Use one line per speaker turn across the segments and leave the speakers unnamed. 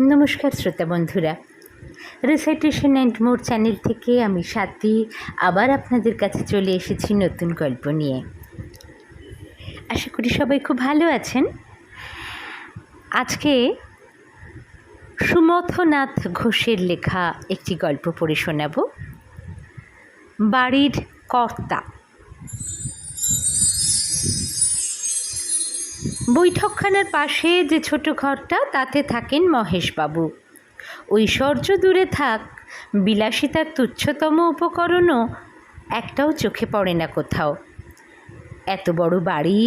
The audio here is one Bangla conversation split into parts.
নমস্কার শ্রোতা বন্ধুরা। রিসাইটেশন অ্যান্ড মোর চ্যানেল থেকে আমি সাথী আবার আপনাদের কাছে চলে এসেছি নতুন গল্প নিয়ে। আশা করি সবাই খুব ভালো আছেন। আজকে সুমথনাথ ঘোষের লেখা একটি গল্প পড়ে শোনাব। বাড়ির কর্তা। বৈঠকখানার পাশে যে ছোট ঘরটা, তাতে থাকেন মহেশবাবু। ঐশ্বর্য দূরে থাক, বিলাসিতার তুচ্ছতম উপকরণও একটাও চোখে পড়ে না কোথাও। এত বড় বাড়ি,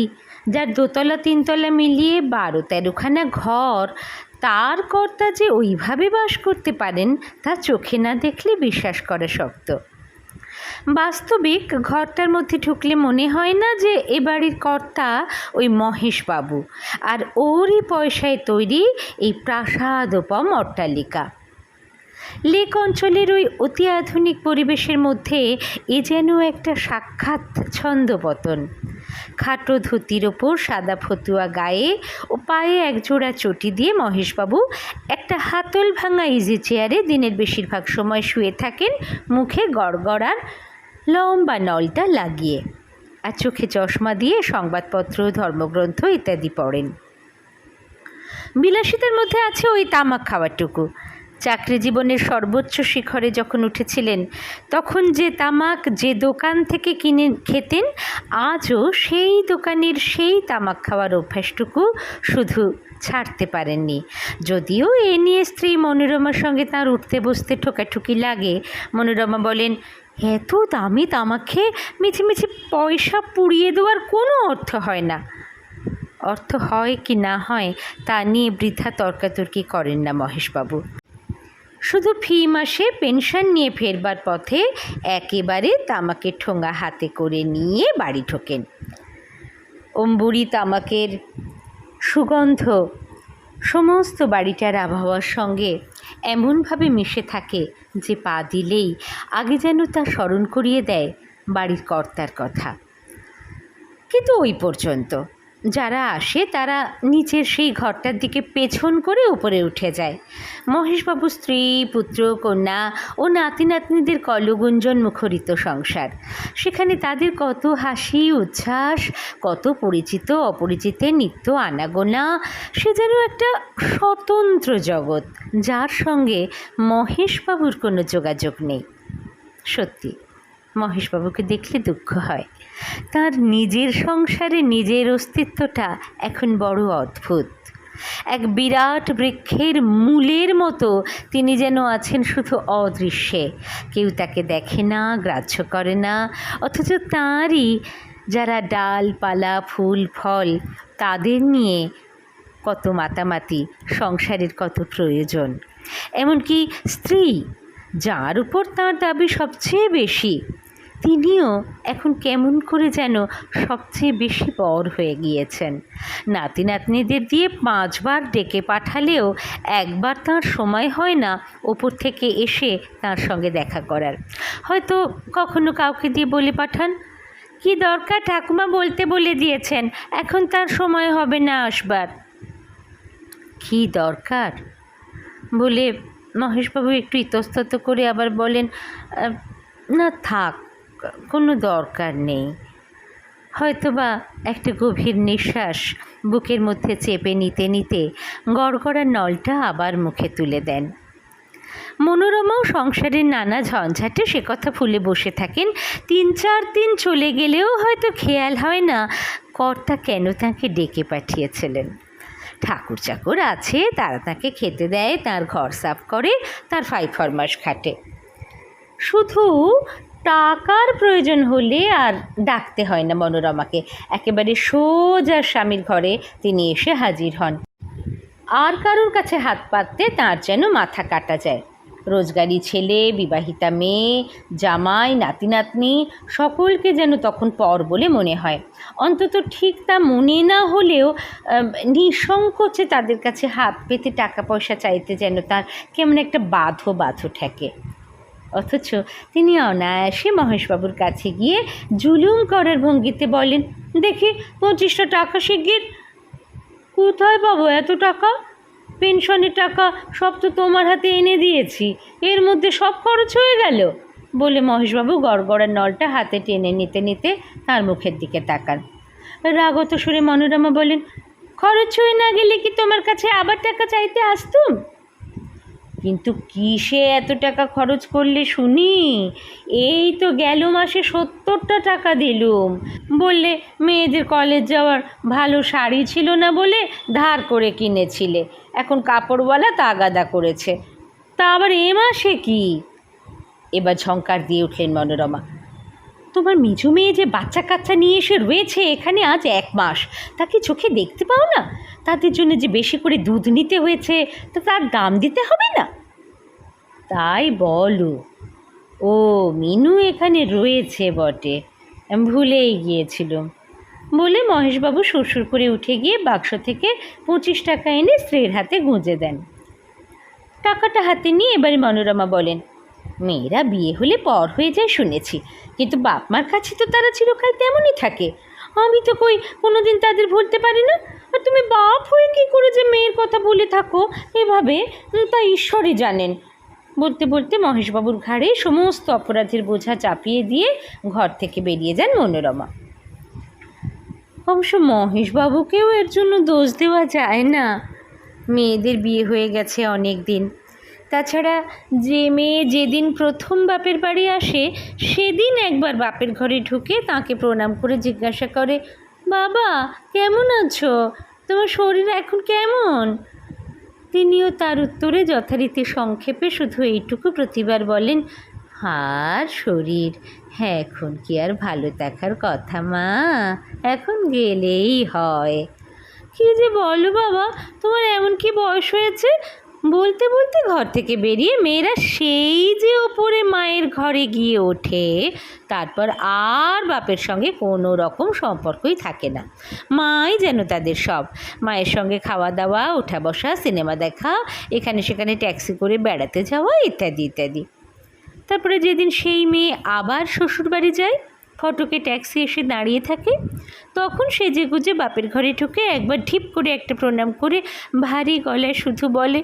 যার দোতলা তিনতলা মিলিয়ে বারো তেরোখানা ঘর, তার কর্তা যে ওইভাবে বাস করতে পারেন, তা চোখে না দেখলে বিশ্বাস করা শক্ত। বাস্তবিক ঘরটার মধ্যে ঢুকলে মনে হয় না যে এ বাড়ির কর্তা ওই মহেশবাবু। আর ওরই পয়সায় তৈরি এই প্রাসাদোপম অট্টালিকা। লেক অঞ্চলের ওই অতি আধুনিক পরিবেশের মধ্যে এ যেন একটা সাক্ষাৎ ছন্দপতন। খাটো ধুতির ওপর সাদা ফতুয়া গায়ে ও পায়ে একজোড়া চটি দিয়ে মহেশবাবু একটা হাতল ভাঙা ইজি চেয়ারে দিনের বেশিরভাগ সময় শুয়ে থাকেন, মুখে গড়গড়ার লম্বা নলটা লাগিয়ে। আর চোখে চশমা দিয়ে সংবাদপত্র, ধর্মগ্রন্থ ইত্যাদি পড়েন। বিলাসিতার মধ্যে আছে ওই তামাক খাওয়াটুকু চাকরি জীবনের সর্বোচ্চ শিখরে যখন উঠেছিলেন, তখন যে তামাক যে দোকান থেকে কিনে খেতেন, আজও সেই দোকানের সেই তামাক খাওয়ার অভ্যাসটুকু শুধু ছাড়তে পারেননি। যদিও এ নিয়ে স্ত্রী মনোরমার সঙ্গে তার উঠতে বসতে ঠোকাঠুকি লাগে। মনোরমা বলেন, এত দামি তামাক মিছি মিছি পয়সা পুড়িয়ে দেওয়ার কোনো অর্থ হয় না। অর্থ হয় কি না হয়, তা নিয়ে বৃথা তর্কাতর্কি করেন না মহেশবাবু। শুধু ফি মাসে পেনশন নিয়ে ফেরবার পথে একেবারে তামাকের ঠোঙা হাতে করে নিয়ে বাড়ি ঢোকেন। অম্বুরি তামাকের সুগন্ধ সমস্ত বাড়িটার আবহাওয়ার সঙ্গে এমনভাবে মিশে থাকে যে পা দিলেই আগে যেন তা স্মরণ করিয়ে দেয় বাড়ির কর্তার কথা। কিন্তু ওই পর্যন্ত যারা আসে, তারা নিচের সেই ঘরটার দিকে পেছন করে উপরে উঠে যায়। মহেশবাবু স্ত্রী, পুত্র, কন্যা ও নাতি নাতনিদের কলগুঞ্জন মুখরিত সংসার। সেখানে তাদের কত হাসি, উচ্ছ্বাস, কত পরিচিত, অপরিচিতের নিত্য আনাগোনা, সে যেন একটা স্বতন্ত্র জগৎ, যার সঙ্গে মহেশবাবুর কোনো যোগাযোগ নেই। সত্যি, মহেশবাবুকে দেখলে দুঃখ হয়। তার নিজের সংসারে নিজের অস্তিত্বটা এখন বড় অদ্ভুত। এক বিরাট বৃক্ষের মূলের মতো তিনি যেন আছেন শুধু অদৃশ্যে। কেউ তাকে দেখে না, গ্রাহ্য করে না, অথচ তাঁরই যারা ডালপালা, ফুল, ফল, তাদের নিয়ে কত মাতামাতি, সংসারের কত প্রয়োজন। এমনকি স্ত্রী, যার উপর তার দাবি সবচেয়ে বেশি তিনিও এখন কেমন করে যেন সবচেয়ে বেশি বর হয়ে গিয়েছেন। নাতি নাতনিদের দিয়ে পাঁচবার ডেকে পাঠালেও একবার তার সময় হয় না ওপর থেকে এসে তার সঙ্গে দেখা করার। হয়তো কখনো কাউকে দিয়ে বলে পাঠান। কি দরকার ঠাকুমা বলতে বলে দিয়েছেন, এখন তার সময় হবে না আসবার। কি দরকার? বলে মহেশবাবু একটু ইতস্তত করে আবার বলেন না থাক কোনো দরকার নেই। হয়তোবা একটা গভীর নিঃশ্বাস বুকের মধ্যে চেপে নিতে নিতে গড়গড়া নলটা আবার মুখে তুলে দেন। মনোরমাও সংসারের নানা ঝঞ্ঝাটে সে কথা ফুলে বসে থাকেন। তিন চার দিন চলে গেলেও হয়তো খেয়াল হয় না কর্তা কেন তাকে ডেকে পাঠিয়েছিলেন। ঠাকুর চাকর আছে, তারা তাকে খেতে দেয়, তার ঘর সাফ করে, তার ফাই ফরমাস খাটে। শুধু টাকার প্রয়োজন হলে আর ডাকতে হয় না মনোরমাকে। একেবারে সোজা স্বামীর ঘরে তিনি এসে হাজির হন। আর কারোর কাছে হাত পাততে তার যেন মাথা কাটা যায়। রোজগারি ছেলে, বিবাহিতা মেয়ে, জামাই, নাতি, নাতনি, সকলকে যেন তখন পর বলে মনে হয়। অন্তত ঠিক তা মনে না হলেও নিঃসংকোচে তাদের কাছে হাত পেতে টাকা পয়সা চাইতে যেন তার কেমন একটা বাধো বাধো ঠেকে। অথচ তিনি অনায়াসে মহেশবাবুর কাছে গিয়ে জুলুম করার ভঙ্গিতে বলেন, দেখি পঁচিশটা টাকা শিগগির। কোথায় পাবো এত টাকা? পেনশনের টাকা সব তো তোমার হাতে এনে দিয়েছি। এর মধ্যে সব খরচ হয়ে গেল। বলে মহেশবাবু গড়গড়ার নলটা হাতে টেনে নিতে নিতে তার মুখের দিকে তাকান। রাগত সুরে মনোরমা বলেন, খরচ হয়ে না গেলে কি তোমার কাছে আবার টাকা চাইতে আসতুম? কিন্তু কিসে এত টাকা খরচ করলে শুনি? এই তো গেল মাসে সত্তরটা টাকা দিলুম। বললে, মেয়েদের কলেজ যাওয়ার ভালো শাড়ি ছিল না বলে ধার করে কিনেছিলে। এখন কাপড়ওয়ালা তাগাদা করেছে। তা আবার এ মাসে কি? এবার ঝঙ্কার দিয়ে উঠলেন মনোরমা। তোমার মিজু মেয়ে যে বাচ্চা কাচ্চা নিয়ে এসে রয়েছে এখানে আজ এক মাস তাকে চোখে দেখতে পাও না? তাদের জন্য যে বেশি করে দুধ নিতে হয়েছে, তা তার দাম দিতে হবে না? তাই বলো। ও, মিনু এখানে রয়েছে বটে। ভুলেই গিয়েছিলাম। বলে মহেশবাবু সুরসুর করে উঠে গিয়ে বাক্স থেকে পঁচিশ টাকা এনে স্ত্রীর হাতে গুঁজে দেন। টাকাটা হাতে নিয়ে এবারে মনোরমা বলেন মেয়েরা বিয়ে হলে পর হয়ে যায় শুনেছি। কিন্তু বাপ মার কাছে তো তারা চিরকাল তেমনই থাকে। আমি তো কই কোনো দিন তাদের ভুলতে পারি না। আর তুমি বাপ হয়ে কী করে যে মেয়ের কথা বলে থাকো? এভাবে তা ঈশ্বরই জানেন। বলতে বলতে মহেশবাবুর ঘাড়ে সমস্ত অপরাধের বোঝা চাপিয়ে দিয়ে ঘর থেকে বেরিয়ে যান মনোরমা। অবশ্য মহেশবাবুকেও এর জন্য দোষ দেওয়া যায় না। মেয়েদের বিয়ে হয়ে গেছে অনেক দিন। তাছাড়া যে মেয়ে যেদিন প্রথম বাপের বাড়ি আসে, সেদিন একবার বাপের ঘরে ঢুকে তাকে প্রণাম করে জিজ্ঞাসা করে, বাবা, কেমন আছো? তোমার শরীর এখন কেমন? তিনিও তার উত্তরে যথারীতি সংক্ষেপে শুধু এইটুকু প্রতিবার বলেন আর শরীর হ্যাঁ এখন কি আর ভালো দেখার কথা মা? এখন গেলেই হয়। কি যে বলো বাবা, তোমার এমন কি বয়স হয়েছে? বলতে বলতে ঘর থেকে বেরিয়ে মেয়েরা সেই যে ওপরে মায়ের ঘরে গিয়ে ওঠে, তারপর আর বাপের সঙ্গে কোনো রকম সম্পর্কই থাকে না। মাই যেন তাদের সব। মায়ের সঙ্গে খাওয়া দাওয়া, ওঠা বসা, সিনেমা দেখা, এখানে সেখানে ট্যাক্সি করে বেড়াতে যাওয়া, ইত্যাদি ইত্যাদি। তারপরে যেদিন সেই মেয়ে আবার শ্বশুরবাড়ি যায়, ফটকে ট্যাক্সি এসে দাঁড়িয়ে থাকে, তখন সেজে গুজে বাপের ঘরে ঢুকে একবার ঢিপ করে একটা প্রণাম করে ভারী গলায় শুধু বলে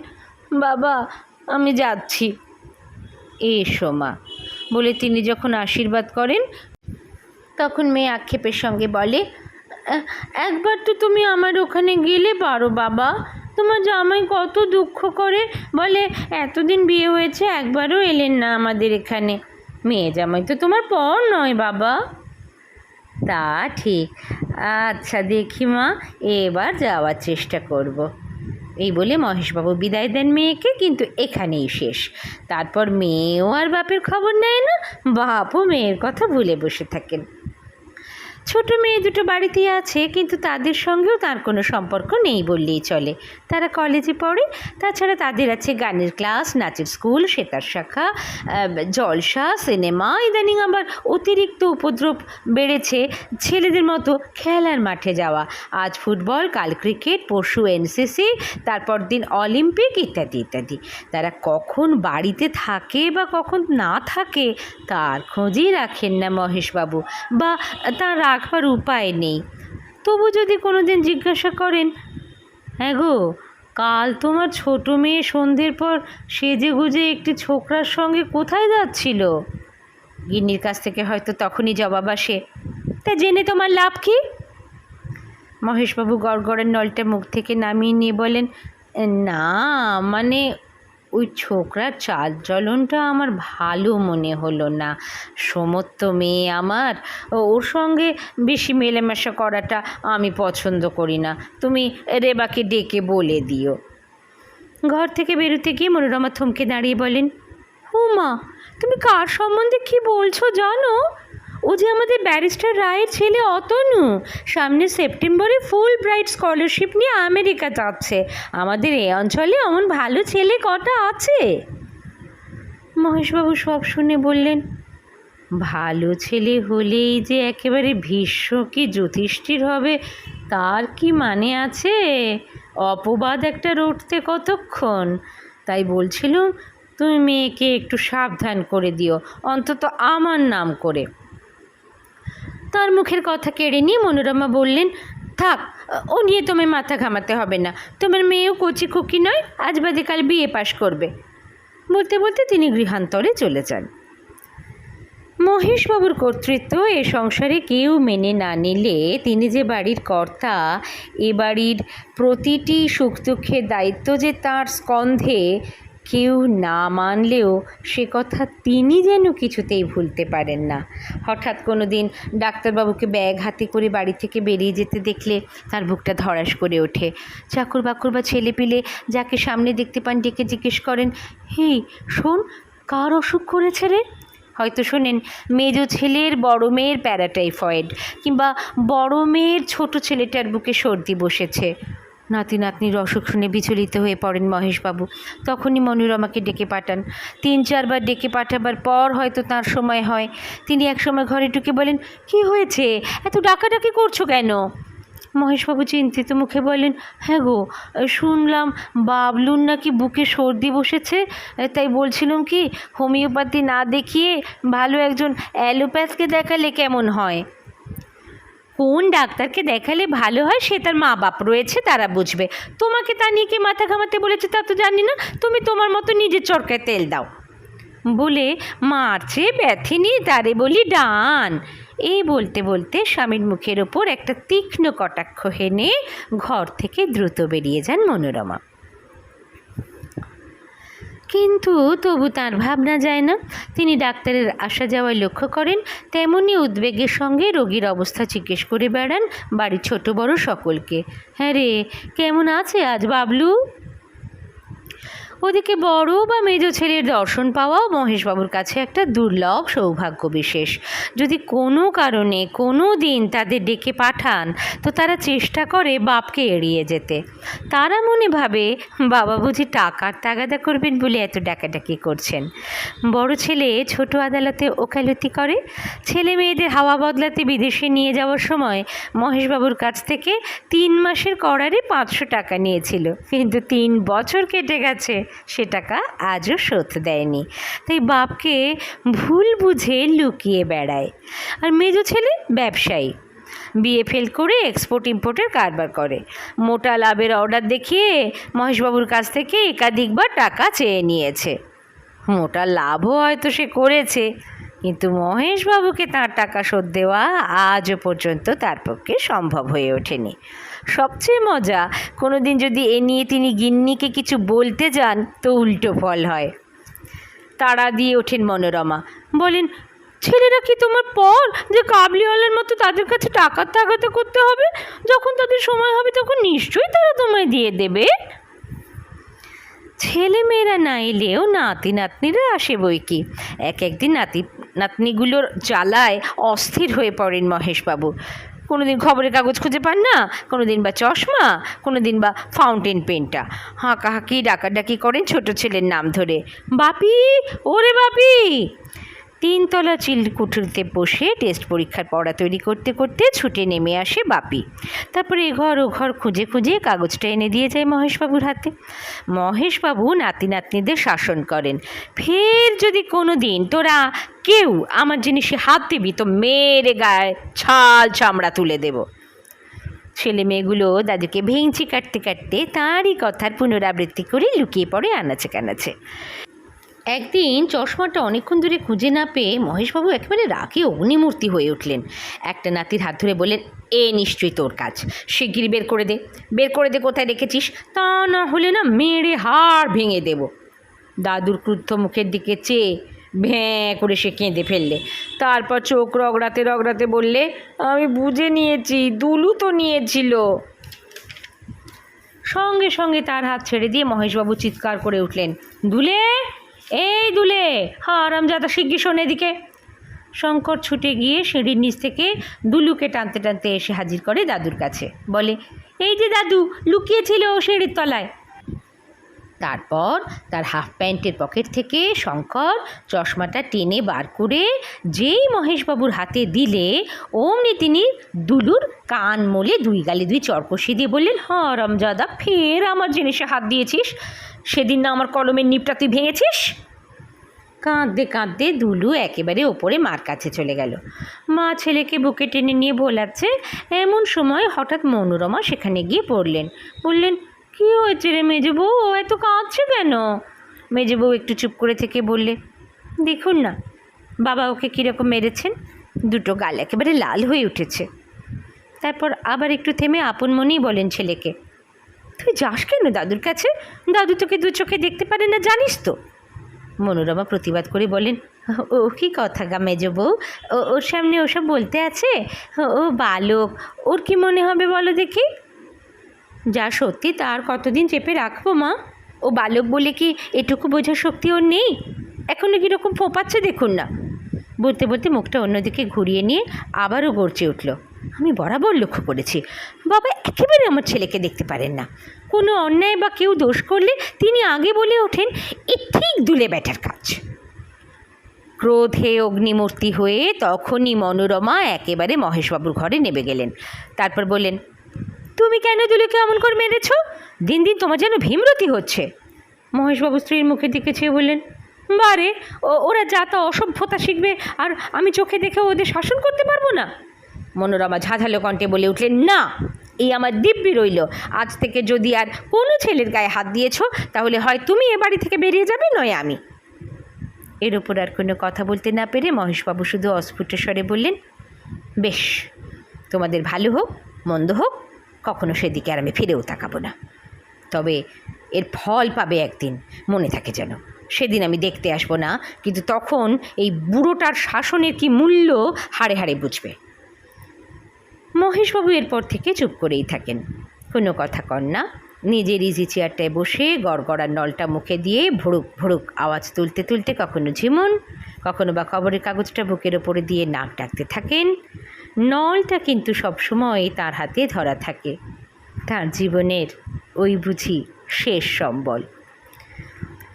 বাবা, আমি যাচ্ছি। এসো মা। বলে তিনি যখন আশীর্বাদ করেন, তখন মেয়ে আক্ষেপের সঙ্গে বলে, একবার তো তুমি আমার ওখানে গেলে পারো বাবা। তোমার জামাই কত দুঃখ করে। বলে, এতদিন বিয়ে হয়েছে, একবারও এলেন না আমাদের এখানে। মেয়ে জামাই তো তোমার পর নয় বাবা। তা ঠিক। আচ্ছা দেখি মা, এবার যাওয়ার চেষ্টা করব। এই বলে মহেশবাবু বিদায় দেন মেয়েকে, কিন্তু এখানেই শেষ। তারপর মেয়েও আর বাপের খবর নেয় না, বাপও মেয়ের কথা ভুলে বসে থাকেন। ছোট মেয়ে দুটো বাড়িতেই আছে, কিন্তু তাদের সঙ্গেও তার কোনো সম্পর্ক নেই বললেই চলে। তারা কলেজে পড়ে, তাছাড়া তাদের আছে গানের ক্লাস, নাচের স্কুল, সেতার শাখা জলসা, সিনেমা, ইদানিং আবার অতিরিক্ত উপদ্রব বেড়েছে ছেলেদের মতো খেলার মাঠে যাওয়া। আজ ফুটবল, কাল ক্রিকেট, পরশু এনসিসি, তারপর দিন অলিম্পিক ইত্যাদি ইত্যাদি। তারা কখন বাড়িতে থাকে বা কখন না থাকে, তার খোঁজই রাখেন না মহেশবাবু বা তার রাখবার উপায় নেই। তবু যদি কোনো দিন জিজ্ঞাসা করেন হ্যাঁ গো, কাল তোমার ছোট মেয়ে সন্ধ্যের পর সেজে গুজে একটি ছোকরার সঙ্গে কোথায় যাচ্ছিল? গিন্নির কাছ থেকে হয়তো তখনই জবাব আসে, তা জেনে তোমার লাভ কি? মহেশবাবু গড়গড়ের নলটা মুখ থেকে নামিয়ে নিয়ে বলেন, না মানে ওই ছোকরার চাল চলনটা আমার ভালো মনে হলো না। সমস্ত মেয়ে আমার, ওর সঙ্গে বেশি মেলামেশা করাটা আমি পছন্দ করি না। তুমি রেবাকে ডেকে বলে দিও। ঘর থেকে বেরোতে গিয়ে মনোরমা থমকে দাঁড়িয়ে বলেন, হুমা, তুমি কার সম্বন্ধে কি বলছো জানো? ও যে আমাদের ব্যারিস্টার রায়ের ছেলে অতনু। সামনে সেপ্টেম্বরে ফুল ব্রাইট স্কলারশিপ নিয়ে আমেরিকা যাচ্ছে। আমাদের এই অঞ্চলে এমন ভালো ছেলে কটা আছে? মহেশবাবু সব শুনে বললেন, ভালো ছেলে হলেই যে একেবারে ভীষ্ম কি যুধিষ্ঠির হবে, তার কি মানে আছে? অপবাদ একটা রটতে কতক্ষণ? তাই বলছিলাম, তুমি মেয়েকে একটু সাবধান করে দিও, অন্তত আমার নাম করে। তার মুখের কথা কেড়ে নিয়ে মনোরমা বললেন, থাক, ও নিয়ে তোমায় মাথা ঘামাতে হবে না। তোমার মেয়েও কচি খুকি নয়, আজ বাদে কাল বিয়ে পাশ করবে। বলতে বলতে তিনি গৃহান্তরে চলে যান। মহেশবাবুর কর্তৃত্ব এ সংসারে কেউ মেনে না নিলে তিনি যে বাড়ির কর্তা, এ বাড়ির প্রতিটি সুখ দুঃখের দায়িত্ব যে তার স্কন্ধে কেউ না মানলেও সে কথা তিনি যেন কিছুতেই ভুলতে পারেন না। হঠাৎ কোনো দিন ডাক্তারবাবুকে ব্যাগ হাতে করে বাড়ি থেকে বেরিয়ে যেতে দেখলে তার বুকটা ধরাস করে ওঠে। চাকর বাকর বা ছেলে পিলে যাকে সামনে দেখতে পান, ডেকে জিজ্ঞেস করেন হেই শোন, কার অসুখ করেছে রে? হয়তো শোনেন, মেজ ছেলের বড় মেয়ের প্যারাটাইফয়েড কিংবা বড় মেয়ের ছোট ছেলেটার বুকে সর্দি বসেছে। নাতি নাতনির অসুখ শুনে বিচলিত হয়ে পড়েন মহেশবাবু। তখনই মনোরমাকে ডেকে পাঠান। তিন চারবার ডেকে পাঠাবার পর হয়তো তার সময় হয়। তিনি একসময় ঘরে ঢুকে বলেন, কি হয়েছে? এত ডাকাডাকি করছ কেন? মহেশবাবু চিন্তিত মুখে বলেন হ্যাঁ গো, শুনলাম বাবলুর নাকি বুকে সর্দি বসেছে। তাই বলছিলাম কি, হোমিওপ্যাথি না দেখিয়ে ভালো একজন অ্যালোপ্যাথকে দেখালে কেমন হয়? কোন ডাক্তারকে দেখালে ভালো হয় সে তার মা বাপ রয়েছে, তারা বুঝবে। তোমাকে তা নিয়ে কে মাথা ঘামাতে বলেছে তা তো জানি না। তুমি তোমার মতো নিজের চরকায় তেল দাও। বলে মারছে ব্যথিনি তারে বলি ডান। এই বলতে বলতে স্বামীর মুখের ওপর একটা তীক্ষ্ণ কটাক্ষ হেনে ঘর থেকে দ্রুত বেরিয়ে যান মনোরমা। কিন্তু তবু তার ভাবনা যায় না। তিনি ডাক্তারের আসা যাওয়ায় লক্ষ্য করেন তেমনই উদ্বেগের সঙ্গে রোগীর অবস্থা জিজ্ঞেস করে বেড়ান বাড়ির ছোট বড় সকলকে। হ্যাঁ রে, কেমন আছে আজ বাবলু? ওদিকে বড় বা মেজ ছেলের দর্শন পাওয়াও মহেশবাবুর কাছে একটা দুর্লভ সৌভাগ্য বিশেষ। যদি কোনো কারণে কোনো দিন তাদের ডেকে পাঠান, তো তারা চেষ্টা করে বাপকে এড়িয়ে যেতে। তারা মনে ভাবে, বাবা বুঝি টাকার তাগাদা করবেন বলে এত ডাকাডাকি করছেন। বড় ছেলে ছোট আদালতে ওকালতি করে। ছেলে মেয়েদের হাওয়া বদলাতে বিদেশে নিয়ে যাওয়ার সময় মহেশবাবুর কাছ থেকে তিন মাসের করারে পাঁচশো টাকা নিয়েছিল। কিন্তু তিন বছর কেটে গেছে। সে টাকা আজও শোধ দেয়নি। তাই বাপকে ভুল বুঝে লুকিয়ে বেড়ায়। আর মেজো ছেলে ব্যবসায়ী। বিয়ে ফেল করে এক্সপোর্ট ইম্পোর্টের কারবার করে। মোটা লাভের অর্ডার দেখিয়ে মহেশবাবুর কাছ থেকে একাধিকবার টাকা চেয়ে নিয়েছে। মোটা লাভও হয়তো সে করেছে, কিন্তু মহেশবাবুকে তার টাকা শোধ দেওয়া আজও পর্যন্ত তার পক্ষে সম্ভব হয়ে ওঠেনি। সবচেয়ে মজা কোনো দিন যদি এ নিয়ে তিনি গিন্নিকে কিছু বলতে যান, তো উল্টো ফল হয়। তাড়া দিয়ে ওঠেন মনোরমা। বলেন, ছেলেরা কি তোমার পর যে কাবলিওয়ালার মতো তাদের কাছে টাকার তাগাতে করতে হবে? যখন তাদের সময় হবে তখন নিশ্চয়ই তারা তোমায় দিয়ে দেবে। ছেলেমেয়েরা না এলেও নাতি নাতনিরা আসে বই কি। এক একদিন নাতি নাতনিগুলোর জ্বালায় অস্থির হয়ে পড়েন মহেশবাবু। কোনো দিন খবরের কাগজ খুঁজে পান না কোনো দিন বা চশমা কোনো দিন বা ফাউন্টেন পেনটা হাঁকাহাঁকি, ডাকাডাকি করেন ছোট ছেলের নাম ধরে। বাপি, ওরে বাপি! তিনতলা চিলকুঠুরিতে বসে টেস্ট পরীক্ষার পড়া তৈরি করতে করতে ছুটে নেমে আসে বাপি। তারপরে এ ঘর ও ঘর খুঁজে খুঁজে কাগজটা এনে দিয়ে যায় মহেশবাবুর হাতে। মহেশবাবু নাতি নাতনিদের শাসন করেন। ফের যদি কোনো দিন তোরা কেউ আমার জিনিসে হাত দিবি তো মেরে গায়ে ছাল চামড়া তুলে দেব। ছেলে মেয়েগুলো দাদুকে ভেঙচি কাটতে কাটতে তারই কথার পুনরাবৃত্তি করে লুকিয়ে পড়ে আনাচে কানাচে। একদিন চশমাটা অনেকক্ষণ ধরে খুঁজে না পেয়ে মহেশবাবু একেবারে রাগে অগ্নিমূর্তি হয়ে উঠলেন। একটা নাতির হাত ধরে বললেন, এ নিশ্চয়ই তোর কাজ। শিগগির বের করে দে। বের করে দে কোথায় রেখেছিস? তা না হলে না মেরে হাড় ভেঙে দেব। দাদুর ক্রুদ্ধ মুখের দিকে চেয়ে ভ্যাঁ করে সে কেঁদে ফেললে। তারপর চোখ রগড়াতে রগড়াতে বললে, আমি বুঝে নিয়েছি, দুলু তো নিয়েছিল। সঙ্গে সঙ্গে তার হাত ছেড়ে দিয়ে মহেশবাবু চিৎকার করে উঠলেন, দুলে এই দুলে হারামজাদা শিগগি শোন এদিকে। শঙ্কর ছুটে গিয়ে সিঁড়ির নিচ থেকে দুলুকে টানতে টানতে এসে হাজির করে দাদুর কাছে। বলে, এই যে দাদু, লুকিয়েছিল সিঁড়ির তলায়। তারপর তার হাফ প্যান্টের পকেট থেকে শঙ্কর চশমাটা টেনে বার করে যেই মহেশবাবুর হাতে দিলে, অমনি তিনি দুলুর কান মোলে দুই গালে দুই চরকষি দিয়ে বললেন হ্যাঁ রমজাদা, ফের আমার জিনিসে হাত দিয়েছিস? সেদিন না আমার কলমের নিপটা তুই ভেঙেছিস? কাঁদতে কাঁদতে দুলু একেবারে ওপরে মার কাছে চলে গেল। মা ছেলেকে বুকে টেনে নিয়ে ভোলাচ্ছে এমন সময় হঠাৎ মনোরমা সেখানে গিয়ে পড়লেন। বললেন, কী হয়েছে রে মেজে ও এত কাঁদছে কেন? মেজে একটু চুপ করে থেকে বললে, দেখুন না, বাবা ওকে কীরকম মেরেছেন? দুটো গাল একেবারে লাল হয়ে উঠেছে। তারপর আবার একটু থেমে আপন মনেই বলেন ছেলেকে তুই যাস কেন দাদুর কাছে? দাদু তোকে দু চোখে দেখতে পারে না, জানিস তো। মনোরমা প্রতিবাদ করে বলেন, ও কি কথা গা মেজ বউ? ওর সামনে ওসব বলতে আছে? ও- ও বালক, ওর কি মনে হবে বলো দেখি? যা সত্যি তার কতদিন চেপে রাখব মা? ও বালক বলে কি এটুকু বোঝার শক্তি ওর নেই? এখনও কীরকম ফোপাচ্ছে দেখুন না? বলতে বলতে মুখটা অন্যদিকে ঘুরিয়ে নিয়ে আবারও গড়চে উঠল। আমি বরাবর লক্ষ্য করেছি। বাবা একেবারে আমার ছেলেকে দেখতে পারেন না। কোনো অন্যায় বা কেউ দোষ করলে তিনি আগে বলে ওঠেন, এ ঠিক দুলে ব্যাটার কাজ। ক্রোধে অগ্নিমূর্তি হয়ে তখনই মনোরমা একেবারে মহেশবাবুর ঘরে নেমে গেলেন। তারপর বললেন, তুমি কেন দুলুকে এমন করে মেরেছ? দিন দিন তোমার যেন ভীমরতি হচ্ছে। মহেশবাবু স্ত্রীর মুখের দিকে চেয়ে বললেন, বারে ওরা যা তা অসভ্যতা শিখবে, আর আমি চোখে দেখে ওদের শাসন করতে পারব না? মনোরমা ঝাঁঝালো কণ্ঠে বলে উঠলেন, না, এই আমার দিব্যি রইল। আজ থেকে যদি আর কোনো ছেলের গায়ে হাত দিয়েছ, তাহলে হয় তুমি এ বাড়ি থেকে বেরিয়ে যাবে, নয় আমি। এর ওপর আর কোনো কথা বলতে না পেরে মহেশবাবু শুধু অস্ফুট স্বরে বললেন, বেশ, তোমাদের ভালো হোক, মন্দ হোক, কখনো সেদিকে আর আমি ফিরেও তাকাবো না। তবে এর ফল পাবে একদিন, মনে থাকে যেন। সেদিন আমি দেখতে আসব না, কিন্তু তখন এই বুড়োটার শাসনের কি মূল্য হাড়ে হাড়ে বুঝবে। মহেশবাবু এরপর থেকে চুপ করেই থাকেন। কোনো কথা কন না। নিজের ইজি চেয়ারটায় বসে গড়গড়ার নলটা মুখে দিয়ে ভুড়ুক ভুড়ুক আওয়াজ তুলতে তুলতে কখনো ঝিমুন, কখনো বা খবরের কাগজটা বুকের ওপরে দিয়ে নাক ডাকতে থাকেন। নলটা কিন্তু সবসময় তার হাতে ধরা থাকে। তার জীবনের ওই বুঝি শেষ সম্বল।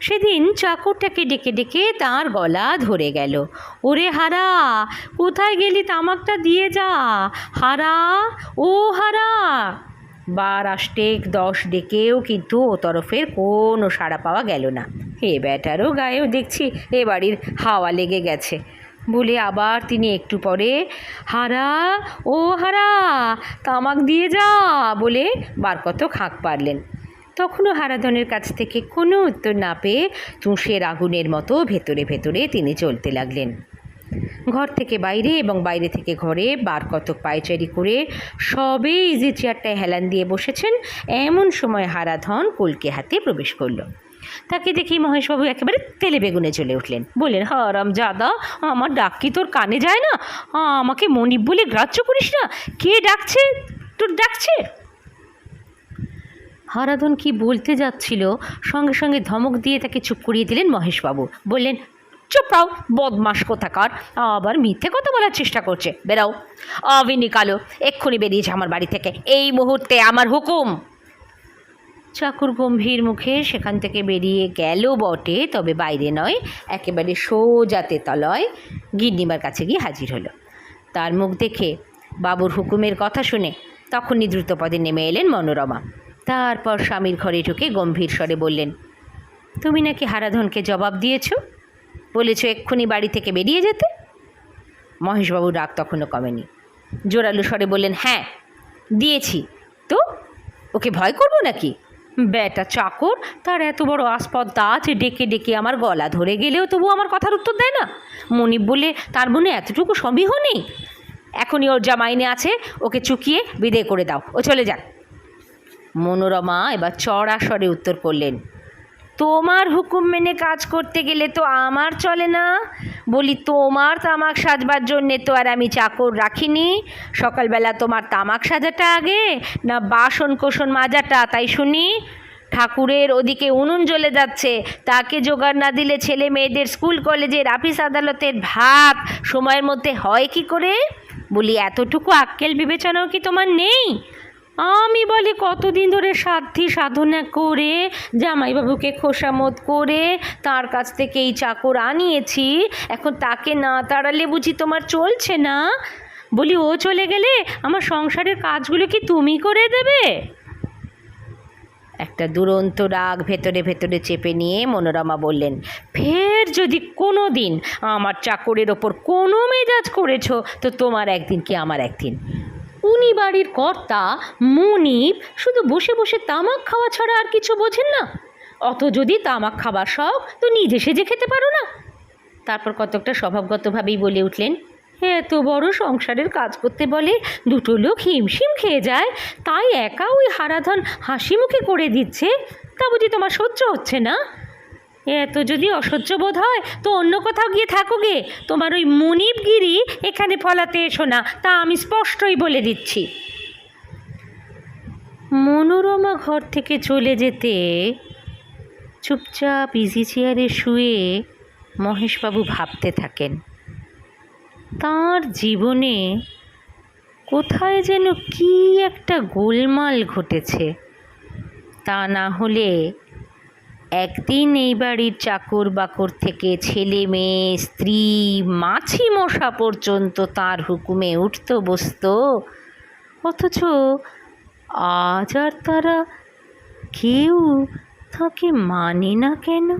সেদিন চাকরটাকে ডেকে ডেকে তার গলা ধরে গেল। ওরে হারা, কোথায় গেলি তামাকটা? দিয়ে যা। হারা, ও হারা। বার আষ্টেক দশ ডেকেও কিন্তু ও তরফের কোনো সাড়া পাওয়া গেল না। এ ব্যাটারও গায়েও দেখছি এ বাড়ির হাওয়া লেগে গেছে। বলে আবার তিনি একটু পরে, হারা, ও হারা, তামাক দিয়ে যা। বলে বার কত খাঁক পারলেন তখনও হারাধনের কাছ থেকে কোনো উত্তর না পেয়ে তুষের আগুনের মতো ভেতরে ভেতরে তিনি চলতে লাগলেন। ঘর থেকে বাইরে এবং বাইরে থেকে ঘরে বার কতক পায়চারি করে সবে ইজি চেয়ারটায় হেলান দিয়ে বসেছেন এমন সময় হারাধন কলকে হাতে প্রবেশ করল। তাকে দেখি মহেশবাবু একেবারে তেলে বেগুনে চলে উঠলেন। বললেন, হারাম জাদা, আমার ডাক কি তোর কানে যায় না? আমাকে মনিব বলে গ্রাহ্য করিস না? কে ডাকছে? তোর ডাকছে? হারাধন কি বলতে যাচ্ছিল? সঙ্গে সঙ্গে ধমক দিয়ে তাকে চুপ করিয়ে দিলেন মহেশবাবু। বললেন, চুপ রাও বদমাস কোথাকার? আবার মিথ্যে কথা বলার চেষ্টা করছে। বেরাও। অবিনি কালো, এক্ষুনি বেরিয়েছে আমার বাড়ি থেকে। এই মুহূর্তে আমার হুকুম! চাকুর গম্ভীর মুখে সেখান থেকে বেরিয়ে গেল বটে, তবে বাইরে নয়, একেবারে সোজাতে তলয় গিন্নিমার কাছে গিয়ে হাজির হলো। তার মুখ দেখে বাবুর হুকুমের কথা শুনে তখনই দ্রুতপদে নেমে এলেন মনোরমা। তারপর স্বামীর ঘরে ঢুকে গম্ভীর স্বরে বললেন, তুমি নাকি হারাধনকে জবাব দিয়েছ? বলেছ এক্ষুনি বাড়ি থেকে বেরিয়ে যেতে? মহেশবাবু রাগ তখনও কমেনি। জোরালো স্বরে বললেন হ্যাঁ দিয়েছি। তো, ওকে ভয় করব নাকি? বেটা চাকর, তার এত বড় আসপদ্দা আছে, ডেকে ডেকে আমার গলা ধরে গেলেও তবু আমার কথার উত্তর দেয় না। মনিব বলে তার মনে এতটুকু সমীহ নেই? এখনই ওর যা মাইনে আছে, ওকে চুকিয়ে বিদায় করে দাও। ও চলে যাক মনোরমা এবার চড়া স্বরে উত্তর করলেন, তোমার হুকুম মেনে কাজ করতে গেলে তো আমার চলে না? বলি, তোমার তামাক সাজবার জন্যে তো আর আমি চাকর রাখিনি। সকালবেলা তোমার তামাক সাজাটা আগে, না বাসন কোসন মাজাটা, তাই শুনি? ঠাকুরের ওদিকে উনুন জ্বলে যাচ্ছে, তাকে জোগাড় না দিলে ছেলে মেয়েদের স্কুল, কলেজের আপিস আদালতের ভাত সময়ের মধ্যে হয় কি করে? বলি, এতটুকু আক্কেল বিবেচনাও কি তোমার নেই? আমি বলি, কতদিন ধরে সাধ্যি সাধনা করে, জামাইবাবুকে খোসামত করে, তার কাছ থেকে এই চাকর আনিয়েছি, এখন তাকে না তাড়ালে বুঝি তোমার চলছে না? বলি, ও চলে গেলে আমার সংসারের কাজগুলো কি তুমি করে দেবে? একটা দুরন্ত রাগ ভেতরে ভেতরে চেপে নিয়ে মনোরমা বললেন, ফের যদি কোনো দিন আমার চাকরের ওপর কোনো মেজাজ করেছ, তো তোমার একদিন কি আমার একদিন? উনি বাড়ির কর্তা মুনিব শুধু বসে বসে তামাক খাওয়া ছাড়া আর কিছু বোঝেন না। অত যদি তামাক খাবার শখ, তো নিজে সেজে খেতে পারো না। তারপর কতকটা স্বভাবগতভাবেই বলে উঠলেন, এত বড় সংসারের কাজ করতে বলে দুটো লোক হিমশিম খেয়ে যায়, তাই একা ওই হারাধন হাসি মুখে করে দিচ্ছে, তা বুঝি তোমার সহ্য হচ্ছে না? এত যদি অসহ্য বোধ হয়, তো অন্য কোথাও গিয়ে থাকো গে। তোমার ওই মুনিবগিরি এখানে ফলাতে এসো না, তা আমি স্পষ্টই বলে দিচ্ছি। মনোরমা ঘর থেকে চলে যেতে চুপচাপ ইজি চেয়ারে শুয়ে মহেশবাবু ভাবতে থাকেন। তার জীবনে কোথায় যেন কি একটা গোলমাল ঘটেছে। তা না হলে একদিন এই বাড়ির চাকর বাকর থেকে ছেলে মেয়ে, স্ত্রী, মাছি মশা পর্যন্ত তার হুকুমে উঠত বসত। অথচ আজ আর তারা কেউ তাকে মানে না কেন?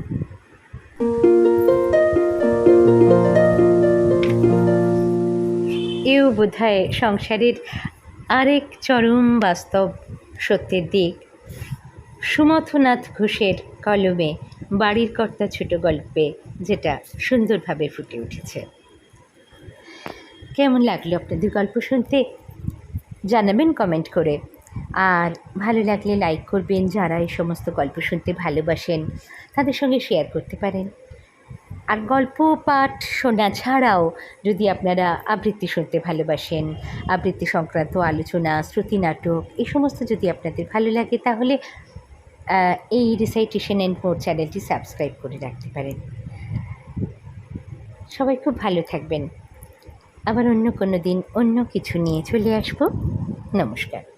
এও বোধহয় সংসারের আরেক চরম বাস্তব সত্যের দিক। সুমথনাথ ঘোষের কলমে বাড়ির কর্তা ছোট গল্পে যেটা সুন্দরভাবে ফুটে উঠেছে। কেমন লাগল আপনাদের গল্প শুনতে? জানাবেন কমেন্ট করে। আর ভালো লাগলে লাইক করবেন, যারা এই সমস্ত গল্প শুনতে ভালোবাসেন, তাদের সঙ্গে শেয়ার করতে পারেন। আর গল্প, পাঠ, শোনা ছাড়াও যদি আপনারা আবৃত্তি শুনতে ভালোবাসেন, আবৃত্তি সংক্রান্ত আলোচনা, শ্রুতি নাটক, এই সমস্ত যদি আপনাদের ভালো লাগে, তাহলে এই রিসাইটেশন অ্যান্ড মোর চ্যানেলটি সাবস্ক্রাইব করে রাখতে পারেন। সবাই খুব ভালো থাকবেন। আবার অন্য কোনো দিন অন্য কিছু নিয়ে চলে আসব। নমস্কার।